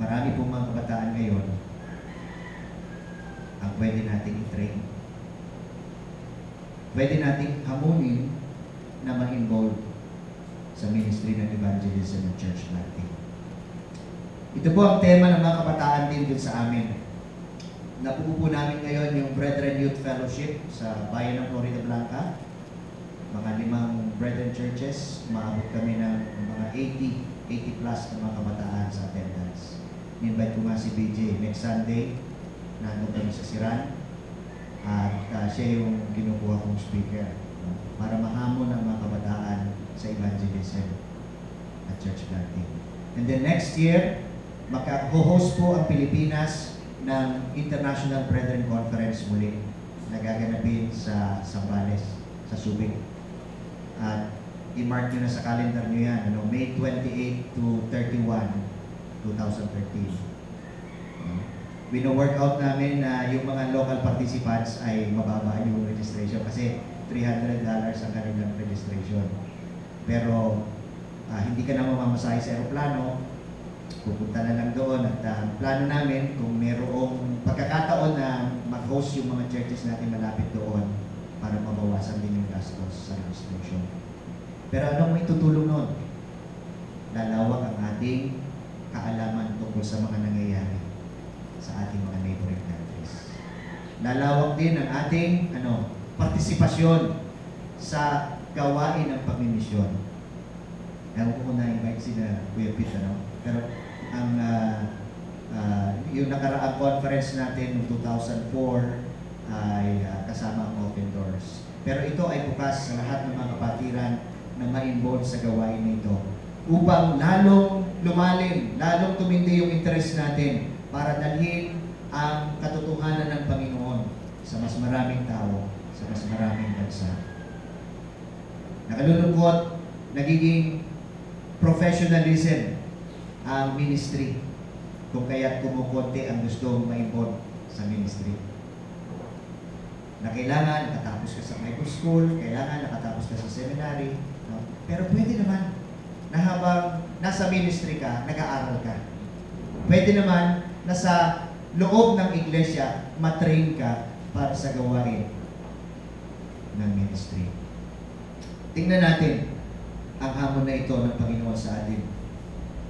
marami pong mga kabataan ngayon ang pwede nating i-train. Pwede nating hamunin na ma-involve sa ministry ng evangelism and church planting. Ito po ang tema ng mga kabataan din dun sa amin. Napupo po namin ngayon yung Brethren Youth Fellowship sa bayan ng Florida Blanca. Mga limang Brethren Churches, umaabot kami ng mga 80, 80 plus na mga kabataan sa attendance. Invite ko nga si BJ next Sunday, nandun kami sa Siran. At ah, siya yung kinukuha kong speaker no? para mahamon ang mga kabataan sa evangelism at church planting. And then next year, maka-host po ang Pilipinas ng International Brethren Conference muli na gaganapin sa Zambales, sa Subic. At i-mark nyo na sa calendar nyo yan, ano, May 28 to 31, 2013. Wino-work out namin na yung mga local participants ay mababa yung registration kasi $300 ang kanilang registration. Pero ah, hindi ka na mamamasahe sa aeroplano, pupunta na lang doon at ah, plano namin kung mayroong pagkakataon na mag-host yung mga churches natin malapit doon para mabawasan din yung gastos sa registration. Pero anong may tutulong nun? Lalawak ang ating kaalaman tungkol sa mga nangyayari sa ating mga neighboring countries. Lalawak din ang ating ano, partisipasyon sa gawain ng pagmimisyon. Ewan ko kung na-invite si na Kuya Pete, ano? Pero ang ah, ah, yung nakaraang conference natin noong 2004 ay ah, kasama ang Open Doors. Pero ito ay bukas sa lahat ng mga kapatiran na ma-involve sa gawain nito upang lalong lumalim, lalong tumindi yung interest natin para dalhin ang katotohanan ng Panginoon sa mas maraming tao, sa mas maraming bansa. Nakalulungkot, nagiging professionalism ang ministry kung kaya't kumukonti ang gustong ma-involve sa ministry. Na kailangan nakatapos ka sa Bible school, kailangan nakatapos ka sa seminary, no? pero pwede naman nasa ministry ka, nag-aaral ka. Pwede naman na sa loob ng iglesia, matrain ka para sa gawain ng ministry. Tingnan natin ang hamon na ito ng Panginoon sa atin.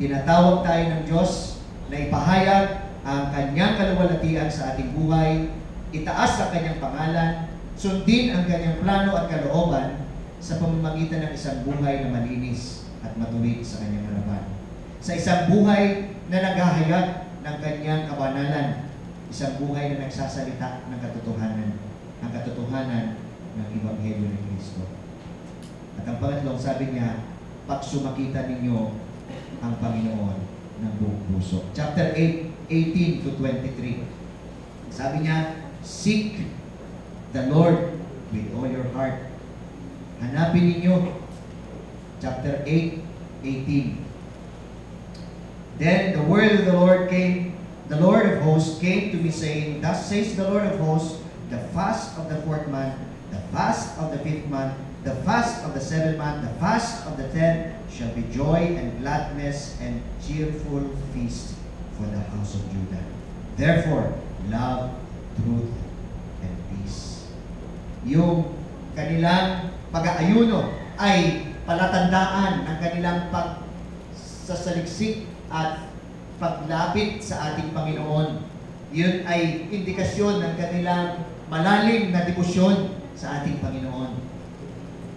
Tinatawag tayo ng Diyos na ipahayag ang kanyang kaluwalhatian sa ating buhay, itaas ang kanyang pangalan, sundin ang kanyang plano at kalooban sa pamamagitan ng isang buhay na malinis at matuwid sa kanyang harapan. Sa isang buhay na naghahayag ng kanyang kabanalan, isang buhay na nagsasalita ng katotohanan, ang katotohanan ng Ebanghelyo ni Kristo. At ang pangatlong sabi niya, pag sumakita ninyo ang Panginoon ng buong puso. Chapter 8, 18 to 23. Sabi niya, Seek the Lord with all your heart. Hanapin ninyo. Chapter 8, 18. Then the word of the Lord came, the Lord of hosts came to me saying, Thus says the Lord of hosts, the fast of the fourth month, the fast of the fifth month, the fast of the seventh month, the fast of the tenth shall be joy and gladness and cheerful feast for the house of Judah. Therefore, love, truth, and peace. Yung kanilang pag-aayuno ay palatandaan ng kanilang pagsasaliksik at paglapit sa ating Panginoon. Yun ay indikasyon ng kanilang malalim na debosyon sa ating Panginoon.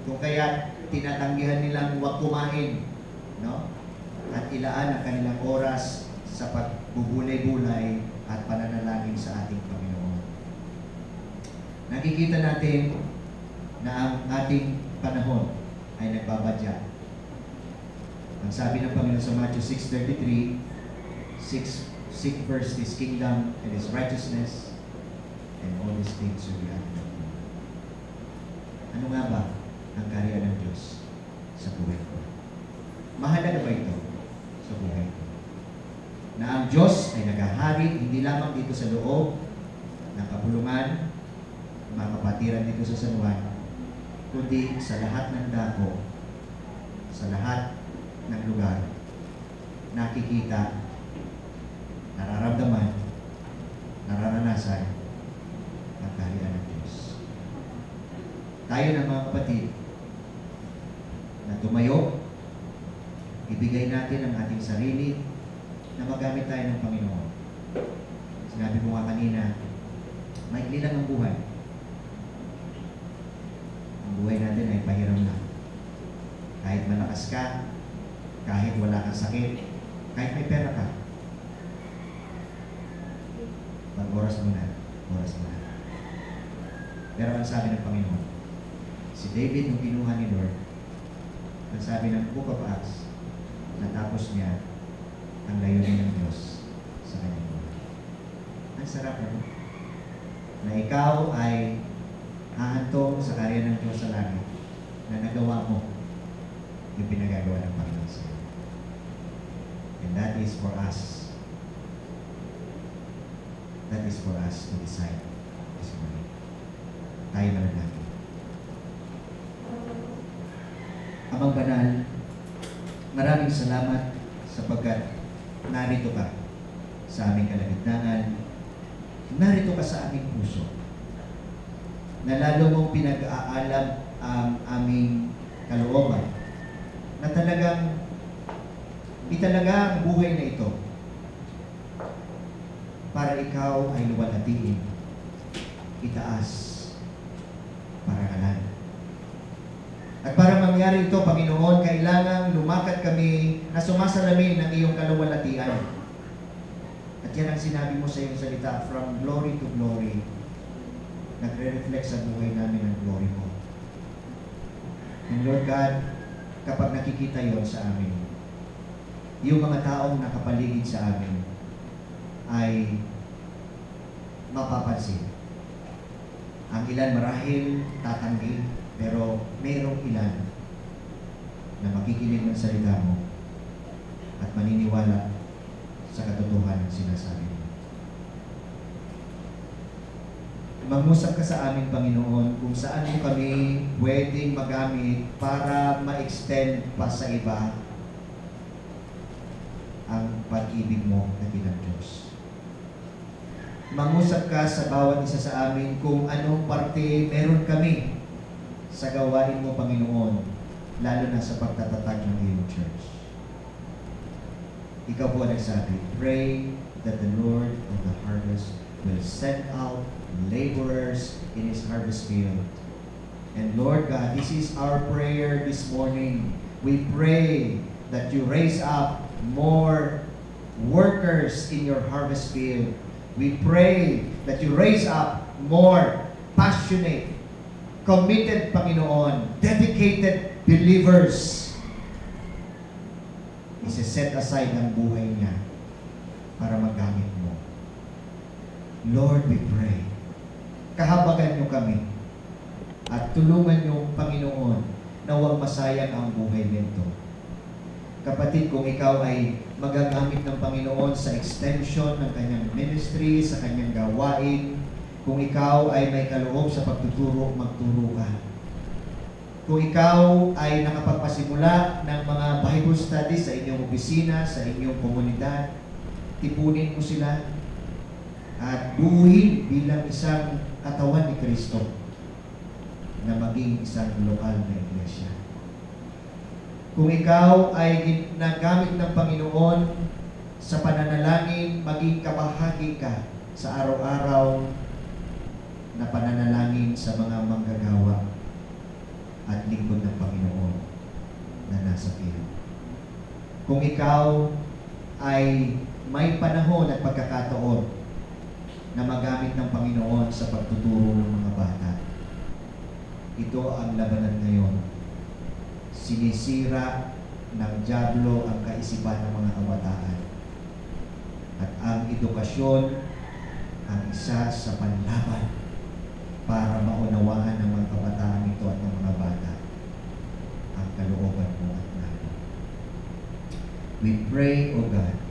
Kung kaya tinatanggihan nilang huwag kumain, no? At ilaan ang kanilang oras sa pagbubulay-bulay at pananalangin sa ating Panginoon. Nakikita natin na ang ating panahon ay nagbabadya. Ang sabi ng Panginoon sa Matthew 6.33, Six, seek first His kingdom and His righteousness, and all these things will be added. Ano nga ba ang karya ng Diyos sa buhay ko? Mahalaga ba ito sa buhay ko? Na ang Diyos ay naghahari hindi lamang dito sa loob ng kabulungan, mga kapatiran dito sa San Juan, kundi sa lahat ng dako, sa lahat ng lugar, nakikita, nararamdaman, nararanasan ang kaharian ng Diyos. Tayo na mga kapatid, na tumayo, ibigay natin ang ating sarili na magamit tayo ng Panginoon. Sinabi ko nga kanina, maikli lang ang buhay Buhay natin ay pahiram lang. Kahit malakas ka, kahit wala kang sakit, kahit may pera ka, mag-oras mo na, oras mo na. Pero ang sabi ng Panginoon, si David nung kinuha ni Lord, ang sabi ng Book of Acts, natapos niya ang layunin ng Diyos sa kanyang buhay. Ang sarap ano? Na ikaw ay hahantong sa karya ng Diyos sa langit na nagawa mo yung pinagagawa ng Panginoon sa. And that is for us. That is for us to decide this morning. Tayo na lang natin. Amang Banal, maraming salamat sapagkat narito ka sa aming kalagitnaan, narito ka sa aming puso, na lalo mong pinag-aalam ang aming kalooban, na talagang italaga ang buhay na ito para ikaw ay luwalhatiin, itaas, parangalan. At para mangyari ito, Panginoon, kailangan lumakad kami na sumasalamin ng iyong kaluwalhatian. At yan ang sinabi mo sa iyong salita, from glory to glory, nagre-reflect sa buhay namin ang glory mo. And Lord God, kapag nakikita yon sa amin, yung mga taong nakapaligid sa amin ay mapapansin. Ang ilan marahil tatanggi, pero mayroong ilan na makikinig ng salita mo at maniniwala sa katotohanan ng sinasabi mo. Mangusap ka sa amin, Panginoon, kung saan mo kami pwedeng magamit para ma-extend pa sa iba ang pag-ibig mo na bilang Diyos. Mangusap ka sa bawat isa sa amin kung anong parte meron kami sa gawain mo, Panginoon, lalo na sa pagtatatag ng iyong church. Ikaw po nagsabi, pray that the Lord of the harvest will send out laborers in His harvest field. And Lord God, this is our prayer this morning. We pray that you raise up more workers in your harvest field. We pray that you raise up more passionate, committed, Panginoon, dedicated believers. Isi-set aside ang buhay niya para magamit. Lord, we pray. Kahabagan niyo kami at tulungan niyo, Panginoon, na huwag masayang ang buhay nito. Kapatid, kung ikaw ay magagamit ng Panginoon sa extension ng kanyang ministry, sa kanyang gawain, kung ikaw ay may kaloob sa pagtuturo, magturo ka. Kung ikaw ay nakapagpasimula ng mga Bible studies sa inyong opisina, sa inyong komunidad, tipunin mo sila at buuin bilang isang katawan ni Kristo na maging isang lokal na iglesia. Kung ikaw ay ginagamit ng Panginoon sa pananalangin, maging kabahagi ka sa araw-araw na pananalangin sa mga manggagawa at lingkod ng Panginoon na nasa piling. Kung ikaw ay may panahon at pagkakataon na magamit ng Panginoon sa pagtuturo ng mga bata, ito ang labanan ngayon sinisira ng Diablo ang kaisipan ng mga kabataan. At ang edukasyon ang isa sa panlaban para maunawaan ng mga kabataan ito at ng mga bata ang kalooban mo at namin. We pray, O God,